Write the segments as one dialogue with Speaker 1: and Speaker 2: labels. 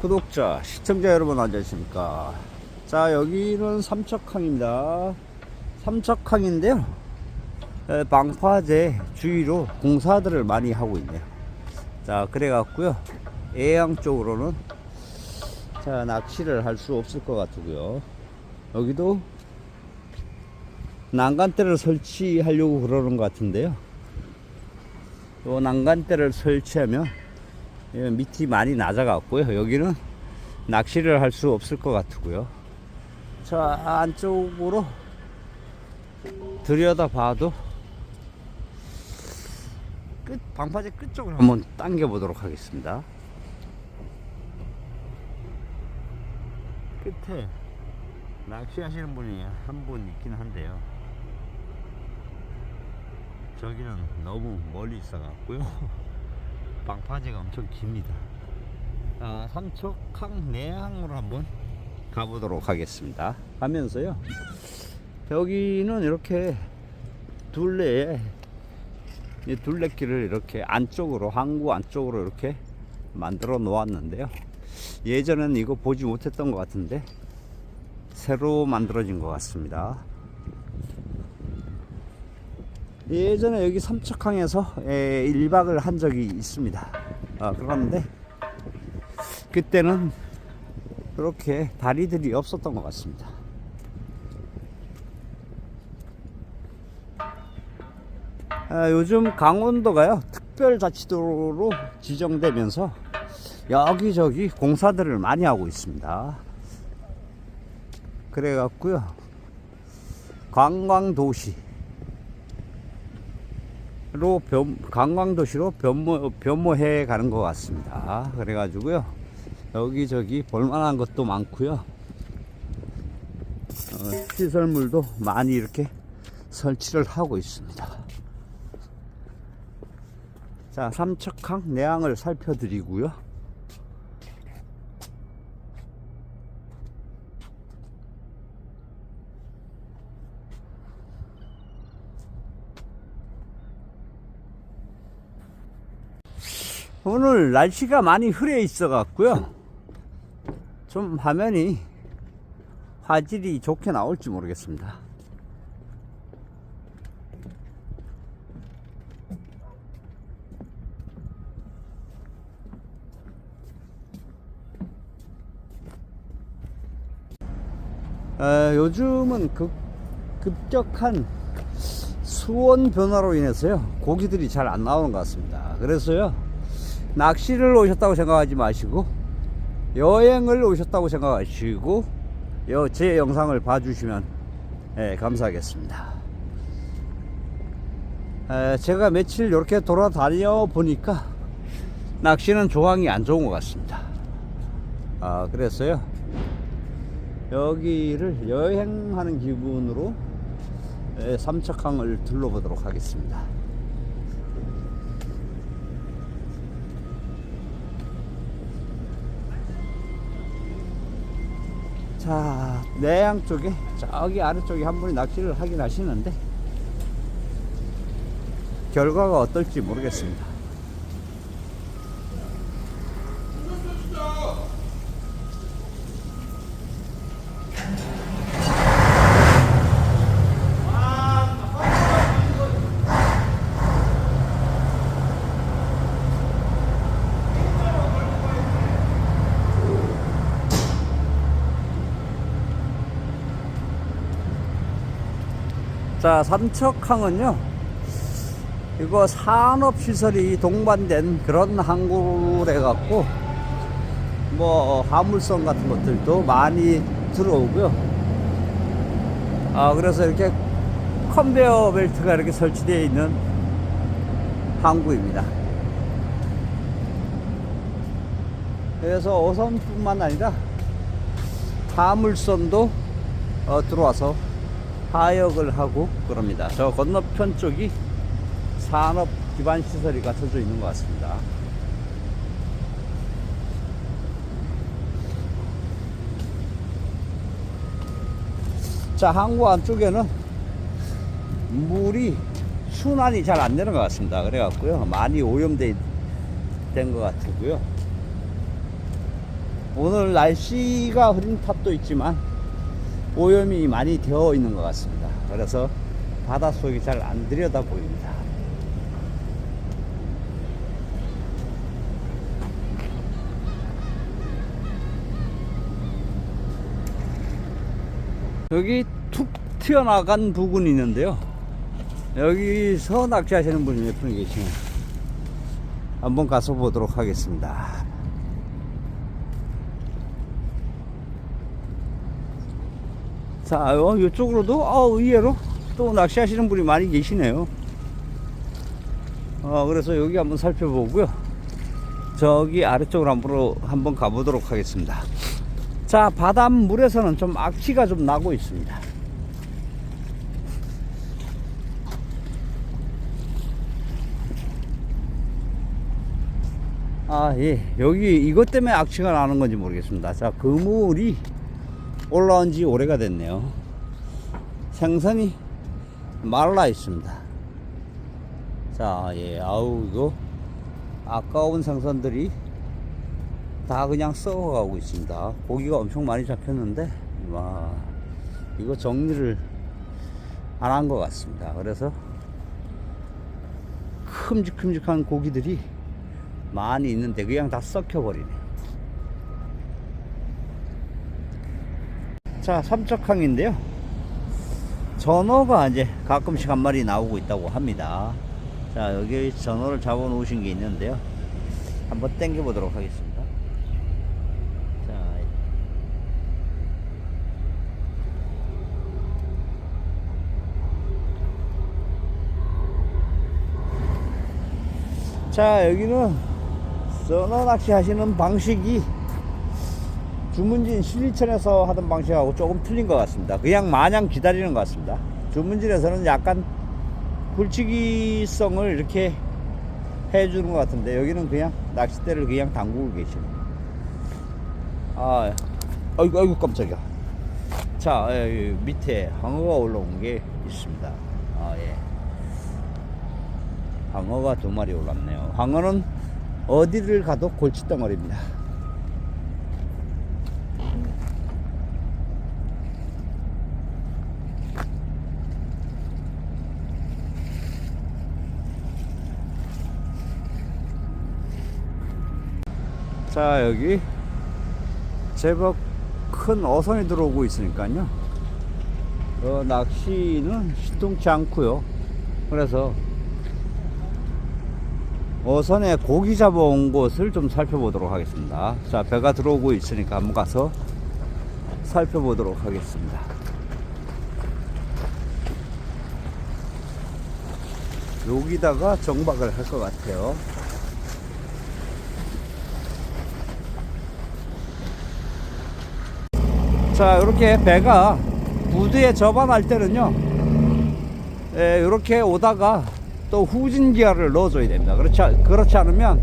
Speaker 1: 구독자, 시청자 여러분 안녕하십니까. 자, 여기는 삼척항입니다. 삼척항인데요. 에, 방파제 주위로 공사들을 많이 하고 있네요. 자, 그래갖고요. 애양 쪽으로는 자, 낚시를 할 수 없을 것 같고요. 여기도 난간대를 설치하려고 그러는 것 같은데요. 요 난간대를 설치하면 예, 밑이 많이 낮아갖고요. 여기는 낚시를 할 수 없을 것 같고요. 저 안쪽으로 들여다 봐도 끝 방파제 끝쪽으로 한번 당겨 보도록 하겠습니다. 끝에 낚시하시는 분이 한 분 있긴 한데요. 저기는 너무 멀리 있어 갖고요. 방파제가 엄청 깁니다. 아, 삼척항 내항으로 한번 가보도록 하겠습니다. 가면서요. 여기는 이렇게 둘레에 이 둘레길을 이렇게 안쪽으로 항구 안쪽으로 이렇게 만들어 놓았는데요. 예전에는 이거 보지 못했던 것 같은데 새로 만들어진 것 같습니다. 예전에 여기 삼척항에서 1박을 한 적이 있습니다. 아, 그런데 그때는 그렇게 다리들이 없었던 것 같습니다. 아, 요즘 강원도가요 특별자치도로 지정되면서 여기저기 공사들을 많이 하고 있습니다. 그래갖고요 관광도시 로 변, 관광도시로 변모, 변모해 가는 것 같습니다. 그래가지고요. 여기저기 볼만한 것도 많고요. 어, 시설물도 많이 이렇게 설치를 하고 있습니다. 자, 삼척항 내항을 살펴드리고요. 오늘 날씨가 많이 흐려 있어 갖고요. 좀 화면이 화질이 좋게 나올지 모르겠습니다. 어, 요즘은 급, 급격한 수온 변화로 인해서요 고기들이 잘 안 나오는 것 같습니다. 그래서요 낚시를 오셨다고 생각하지 마시고 여행을 오셨다고 생각하시고 여- 제 영상을 봐주시면 예, 감사하겠습니다. 에, 제가 며칠 이렇게 돌아다녀 보니까 낚시는 조항이 안 좋은 것 같습니다. 아 그래서요 여기를 여행하는 기분으로 에, 삼척항을 둘러보도록 하겠습니다. 자, 내양 쪽에 저기 아래쪽에 한 분이 낚시를 하긴 하시는데 결과가 어떨지 모르겠습니다. 자, 삼척항은요, 이거 산업시설이 동반된 그런 항구래 갖고, 뭐, 화물선 같은 것들도 많이 들어오고요. 아, 그래서 이렇게 컨베어 벨트가 이렇게 설치되어 있는 항구입니다. 그래서 어선뿐만 아니라 화물선도 어, 들어와서 하역을 하고 그럽니다. 저 건너편 쪽이 산업 기반 시설이 갖춰져 있는 것 같습니다. 자, 항구 안쪽에는 물이 순환이 잘 안 되는 것 같습니다. 그래갖고요. 많이 오염된 것 같고요. 오늘 날씨가 흐린 탓도 있지만 오염이 많이 되어 있는 것 같습니다. 그래서 바닷속이 잘 안 들여다 보입니다. 여기 툭 튀어나간 부분이 있는데요. 여기서 낚시하시는 분이 몇 분 계시네요. 한번 가서 보도록 하겠습니다. 자, 어, 이쪽으로도 어, 의외로 또 낚시하시는 분이 많이 계시네요. 어, 그래서 여기 한번 살펴보고요. 저기 아래쪽으로 한번, 한번 가보도록 하겠습니다. 자, 바닷물에서는 좀 악취가 좀 나고 있습니다. 아, 예. 여기 이것 때문에 악취가 나는 건지 모르겠습니다. 자, 그물이 올라온 지 오래가 됐네요. 생선이 말라 있습니다. 자, 예. 아우, 이거 아까운 생선들이 다 그냥 썩어가고 있습니다. 고기가 엄청 많이 잡혔는데, 와, 이거 정리를 안 한 것 같습니다. 그래서 큼직큼직한 고기들이 많이 있는데 그냥 다 썩혀버리네. 자, 삼척항인데요. 전어가 이제 가끔씩 한 마리 나오고 있다고 합니다. 자, 여기 전어를 잡아 놓으신 게 있는데요. 한번 땡겨 보도록 하겠습니다. 자, 자, 여기는 전어 낚시 하시는 방식이 주문진 신리천에서 하던 방식하고 조금 틀린 것 같습니다. 그냥 마냥 기다리는 것 같습니다. 주문진에서는 약간 굴치기성을 이렇게 해주는 것 같은데 여기는 그냥 낚싯대를 그냥 담그고 계시네요. 아, 아이고, 아이고, 깜짝이야. 자, 여기 밑에 항어가 올라온 게 있습니다. 아, 예. 항어가 두 마리 올랐네요. 항어는 어디를 가도 골칫덩어리입니다. 자, 여기 제법 큰 어선이 들어오고 있으니까요. 어, 낚시는 신통치 않고요. 그래서 어선에 고기 잡아온 곳을 좀 살펴보도록 하겠습니다. 자, 배가 들어오고 있으니까 한번 가서 살펴보도록 하겠습니다. 여기다가 정박을 할 것 같아요. 자, 이렇게 배가 부두에 접안할 때는요, 예, 이렇게 오다가 또 후진 기어를 넣어줘야 됩니다. 그렇지, 않- 그렇지 않으면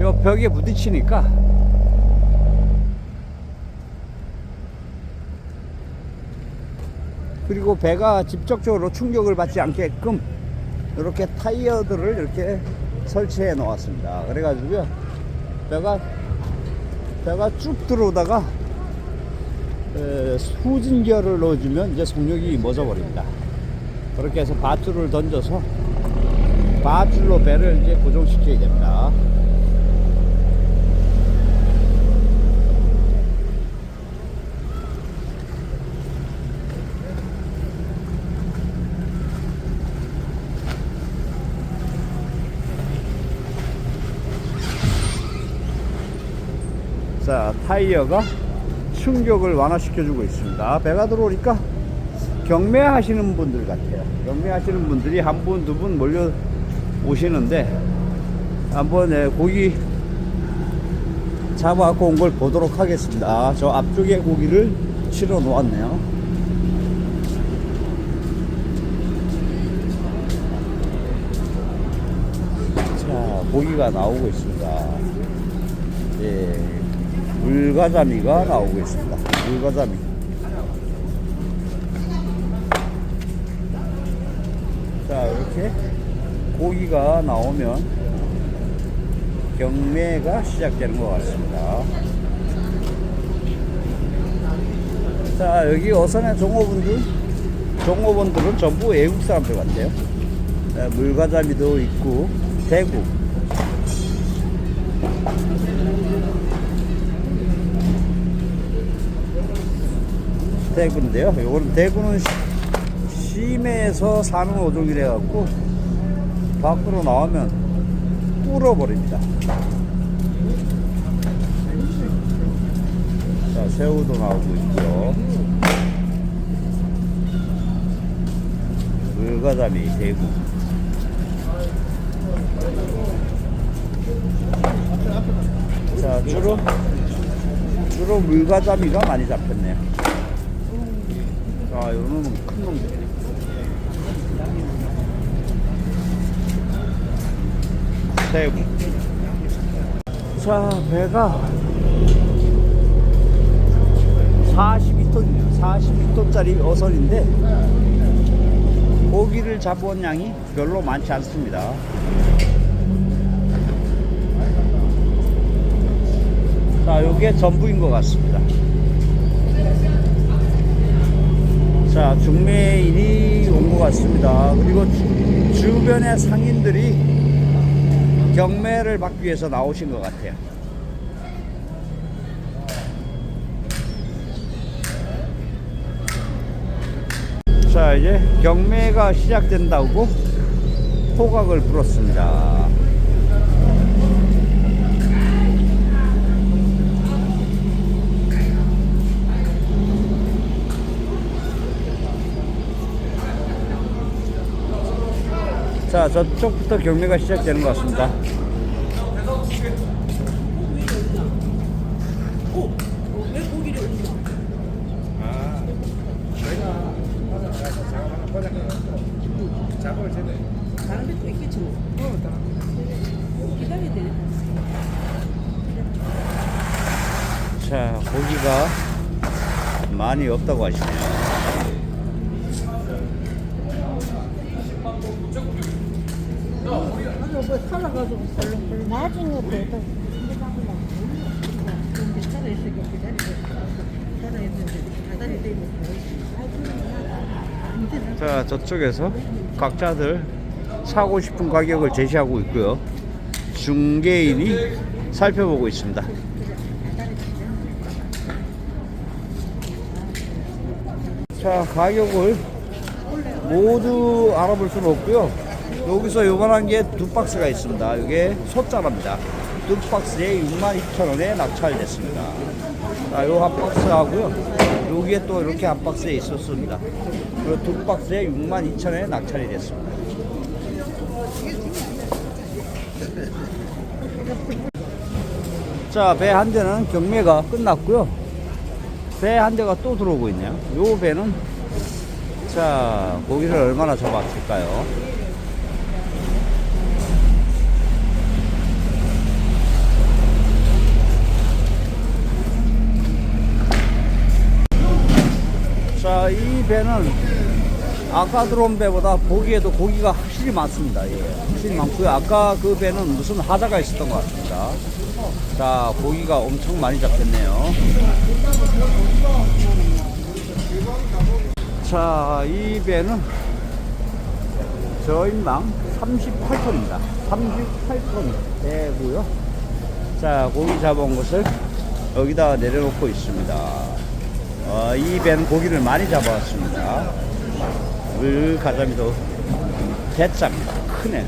Speaker 1: 요 벽에 부딪히니까 그리고 배가 직접적으로 충격을 받지 않게끔 이렇게 타이어들을 이렇게 설치해 놓았습니다. 그래가지고요, 배가 배가 쭉 들어오다가 기어를 넣어주면 이제 속력이 멎어버립니다. 그렇게 해서 밧줄을 던져서 밧줄로 배를 이제 고정시켜야 됩니다. 자, 타이어가 충격을 완화시켜주고 있습니다. 배가 들어오니까 경매하시는 분들 같아요. 경매하시는 분들이 한 분, 두 분 몰려 오시는데 한번 예, 고기 잡아갖고 온 걸 보도록 하겠습니다. 저 앞쪽에 고기를 실어 놓았네요. 자, 고기가 나오고 있습니다. 예, 물가자미가 나오고 있습니다. 물가자미. 자, 이렇게 고기가 나오면 경매가 시작되는 것 같습니다. 자, 여기 어선의 종업원들, 종업원들은 전부 외국 사람들 같아요. 자, 물가자미도 있고, 대구. 대구인데요. 요거는 대구는 시- 심해에서 사는 어종이래 갖고 밖으로 나오면 꿇어버립니다. 자, 새우도 나오고 있고요. 물가자미 대구. 자, 주로 주로 물가자미가 많이 잡혔네요. 자, 요 놈은 큰 놈들. 새우. 자, 배가 42톤이에요. 42톤짜리 어선인데 고기를 잡아온 양이 별로 많지 않습니다. 자, 요게 전부인 것 같습니다. 자, 중매인이 온 것 같습니다. 그리고 주, 주변의 상인들이 경매를 받기 위해서 나오신 것 같아요. 자, 이제 경매가 시작된다고 호각을 불었습니다. 자, 저쪽부터 경매가 시작되는 것 같습니다. 자, 고기가 많이 없다고 하시네요.
Speaker 2: 나중에
Speaker 3: 때문에
Speaker 1: 자, 저쪽에서 각자들 사고 싶은 가격을 제시하고 있고요. 중개인이 살펴보고 있습니다. 자, 가격을 모두 알아볼 수는 없고요. 여기서 요만한 게 두 박스가 있습니다. 이게 소자랍니다. 두 박스에 62,000원에 낙찰됐습니다. 자, 요 한 박스 하고요. 여기에 또 이렇게 한 박스에 있었습니다. 그리고 두 박스에 62,000원에 낙찰이 됐습니다. 자, 배 한 대는 경매가 끝났고요. 배 한 대가 또 들어오고 있네요. 요 배는 자, 고기를 얼마나 잡았을까요? 자, 이 배는 아까 들어온 배보다 보기에도 고기가 확실히 많습니다. 예, 확실히 많고요. 아까 그 배는 무슨 하자가 있었던 것 같습니다. 자, 고기가 엄청 많이 잡혔네요. 자, 이 배는 저인망 38톤입니다. 38톤 배고요. 자, 고기 잡아온 것을 여기다 내려놓고 있습니다. 어, 이 배는 고기를 많이 잡아왔습니다. 물 가자미도 대짜입니다. 크네.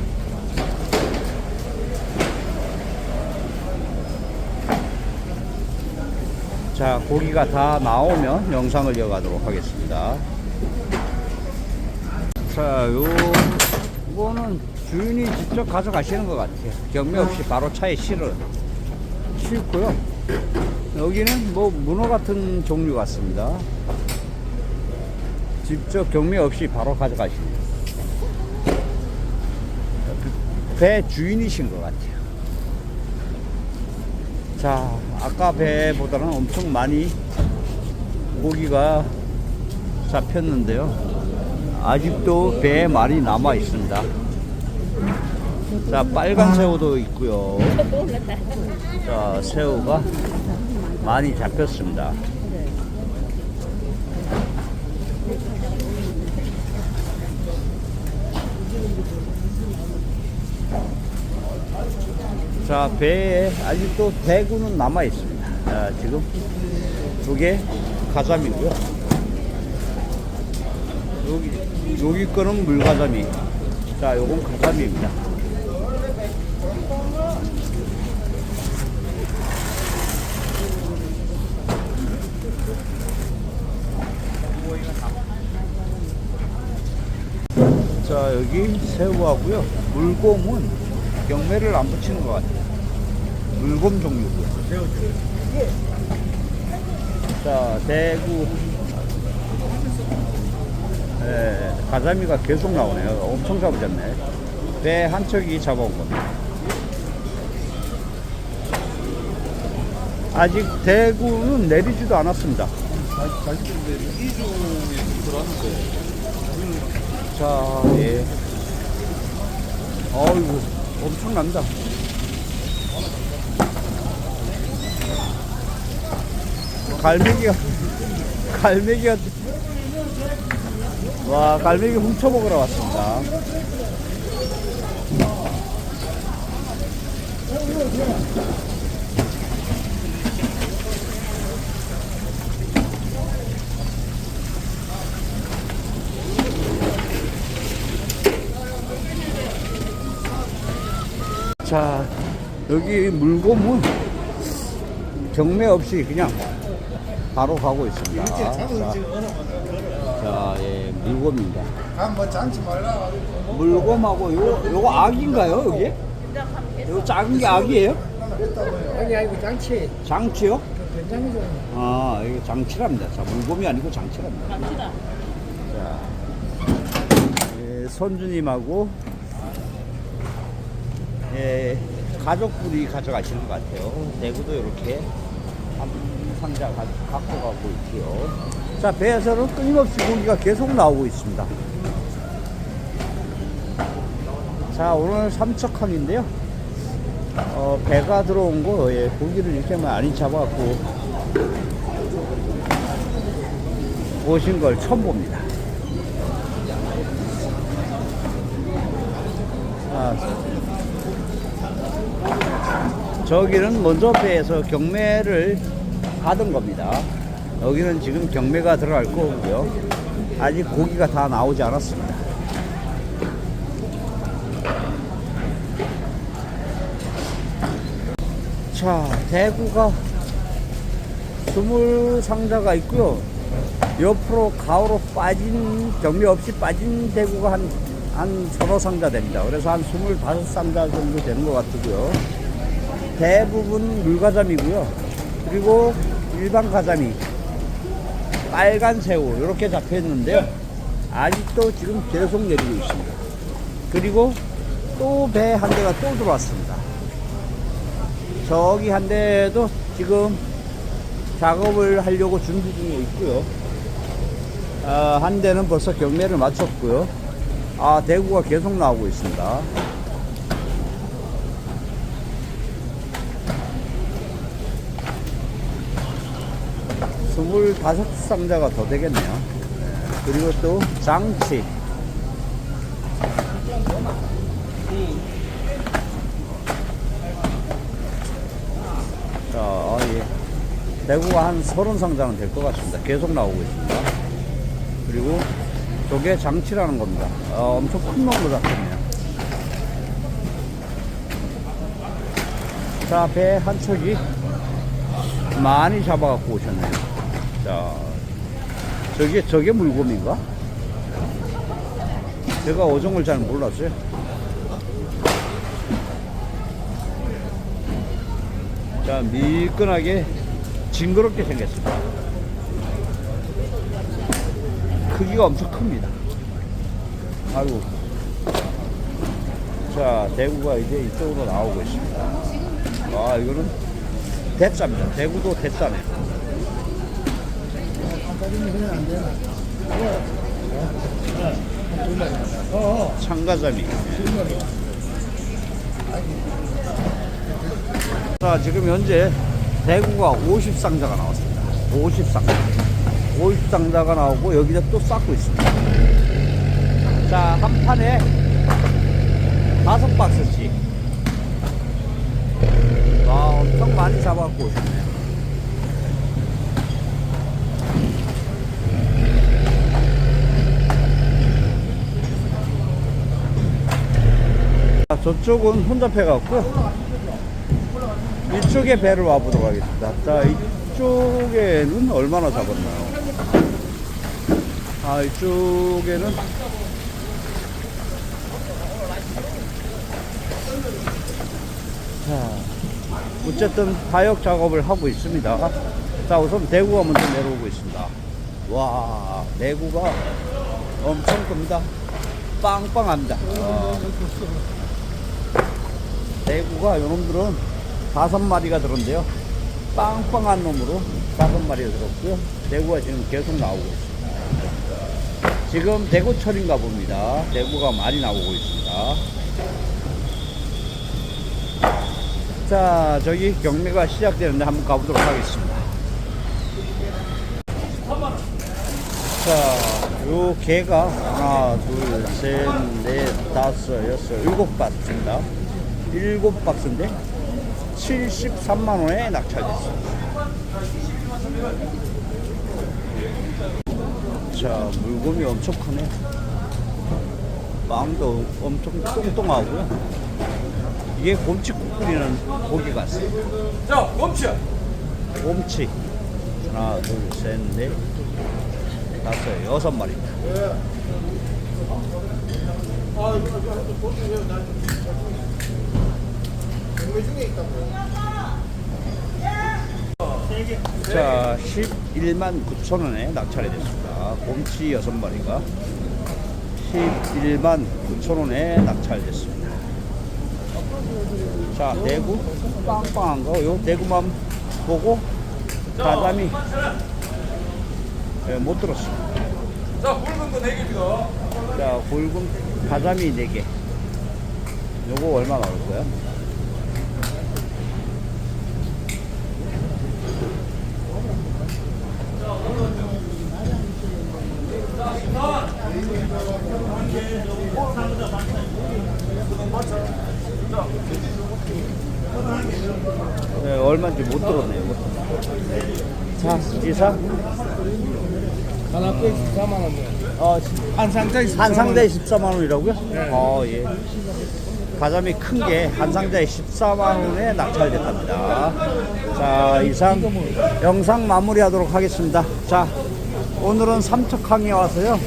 Speaker 1: 자, 고기가 다 나오면 영상을 이어가도록 하겠습니다. 자, 요, 이거는 주인이 직접 가져가시는 것 같아요. 경매 없이 바로 차에 실어, 싣고요. 여기는 뭐 문어 같은 종류 같습니다. 직접 경매 없이 바로 가져가십니다. 배 주인이신 것 같아요. 자, 아까 배보다는 엄청 많이 고기가 잡혔는데요. 아직도 배에 많이 남아 있습니다. 자 빨간 새우도 있고요. 자 새우가 많이 잡혔습니다. 자 배에 아직도 대구는 남아 있습니다. 자, 지금 두 개 가자미고요. 여기 여기 거는 물가자미. 자, 요건 가자미입니다. 여기 새우하고요. 물곰은 경매를 안 붙이는 것 같아요. 물곰 종류고요. 자, 대구. 예, 가자미가 계속 나오네요. 엄청 잡으셨네. 배 한 척이 잡아온 겁니다. 아직 대구는 내리지도 않았습니다. 자, 예. 어이구, 엄청납니다. 갈매기가, 갈매기가, 와, 갈매기 훔쳐먹으러 왔습니다. 자, 여기 물곰은 경매 없이 그냥 바로 가고 있습니다. 자, 자, 예, 물곰입니다. 물곰하고 요, 요거 악인가요, 여기? 요 작은 게 악이에요?
Speaker 2: 아니 아니고 장치.
Speaker 1: 장치요?
Speaker 2: 된장이죠.
Speaker 1: 아, 이거 장치랍니다. 자, 물곰이 아니고 장치랍니다. 장치다. 자, 예, 선주님하고 예, 가족분이 가져가시는 것 같아요. 대구도 이렇게 한 상자 가, 갖고 가고 있고요. 자, 배에서는 끊임없이 고기가 계속 나오고 있습니다. 자, 오늘 삼척항인데요. 어, 배가 들어온 거, 예, 고기를 이렇게 많이 잡아갖고 오신 걸 처음 봅니다. 아, 저기는 먼저 배에서 경매를 하던 겁니다. 여기는 지금 경매가 들어갈 거고요. 아직 고기가 다 나오지 않았습니다. 자, 대구가 스물 상자가 있고요. 옆으로 가오로 빠진 경매 없이 빠진 대구가 한, 한 서너 상자 됩니다. 그래서 한 스물다섯 상자 정도 되는 것 같고요. 대부분 물가자미고요. 그리고 일반 가자미, 빨간 새우 이렇게 잡혀 있는데요. 아직도 지금 계속 내리고 있습니다. 그리고 또 배 한 대가 또 들어왔습니다. 저기 한 대도 지금 작업을 하려고 준비 중에 있고요. 아, 한 대는 벌써 경매를 마쳤고요. 아, 대구가 계속 나오고 있습니다. 스물다섯 상자가 더 되겠네요. 네, 그리고 또 장치. 자, 아, 예. 대구가 한 서른 상자는 될 것 같습니다. 계속 나오고 있습니다. 그리고 저게 장치라는 겁니다. 아, 엄청 큰 놈으로 잡혔네요. 자, 배 한 척이 많이 잡아갖고 오셨네요. 자, 저게, 저게 물곰인가? 제가 어종을 잘 몰랐어요. 자, 미끈하게 징그럽게 생겼습니다. 크기가 엄청 큽니다. 아이고. 자, 대구가 이제 이쪽으로 나오고 있습니다. 아, 이거는 대짜입니다. 대구도 대짜네. 참가자미. 자, 지금 현재 대구가 50상자가 나왔습니다. 50상자. 50상자가 나오고 여기다 또 쌓고 있습니다. 자, 한 판에 다섯 박스씩. 와, 엄청 많이 잡아갖고 아, 저쪽은 혼잡해갖고 이쪽에 배를 와보도록 하겠습니다. 자, 이쪽에는 얼마나 잡았나요? 아, 이쪽에는 자, 어쨌든 파역 작업을 하고 있습니다. 자, 우선 대구가 먼저 내려오고 있습니다. 와, 대구가 엄청 큽니다. 빵빵합니다. 와. 대구가 요놈들은 다섯 마리가 들었는데요. 빵빵한 놈으로 다섯 마리가 들었고요. 대구가 지금 계속 나오고 있습니다. 지금 대구철인가 봅니다. 대구가 많이 나오고 있습니다. 자, 저기 경매가 시작되는데 한번 가보도록 하겠습니다. 자, 요 개가 하나, 둘, 셋, 넷, 다섯, 여섯, 일곱 박스입니다. 일곱 박스인데 73만 원에 낙찰됐습니다. 자, 물건이 엄청 크네. 빵도 엄청 똥똥하고요. 이게 곰치국 끓이는 고기 같습니다.
Speaker 2: 자, 멈춰.
Speaker 1: 곰치. 하나, 둘, 셋, 넷, 다섯, 여섯 마리입니다. 자, 11만 9천 원에 낙찰이 됐습니다. 곰치 여섯 마리가 11만 9천 원에 낙찰됐습니다. 자, 대구 빵빵한 거, 요 대구만 보고 가자미 예, 못 들었습니다.
Speaker 2: 자, 굵은 거 4개입니다.
Speaker 1: 자, 굵은 가자미 4개. 요거 얼마 나올 거야? 네, 얼마인지 못 들었네요. 자, 이상.
Speaker 2: 하나 빼 14만 원이요.
Speaker 1: 어,
Speaker 2: 한 상자에
Speaker 1: 한 상자에 14만 원이라고요?
Speaker 2: 네.
Speaker 1: 어, 예. 가자미 큰 게 한 상자에 14만 원에 낙찰됐답니다. 자, 이상 영상 마무리하도록 하겠습니다. 자, 오늘은 삼척항에 와서요.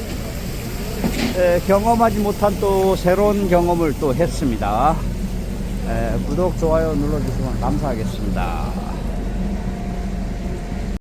Speaker 1: 에, 경험하지 못한 또 새로운 경험을 또 했습니다. 에, 구독, 좋아요 눌러주시면 감사하겠습니다.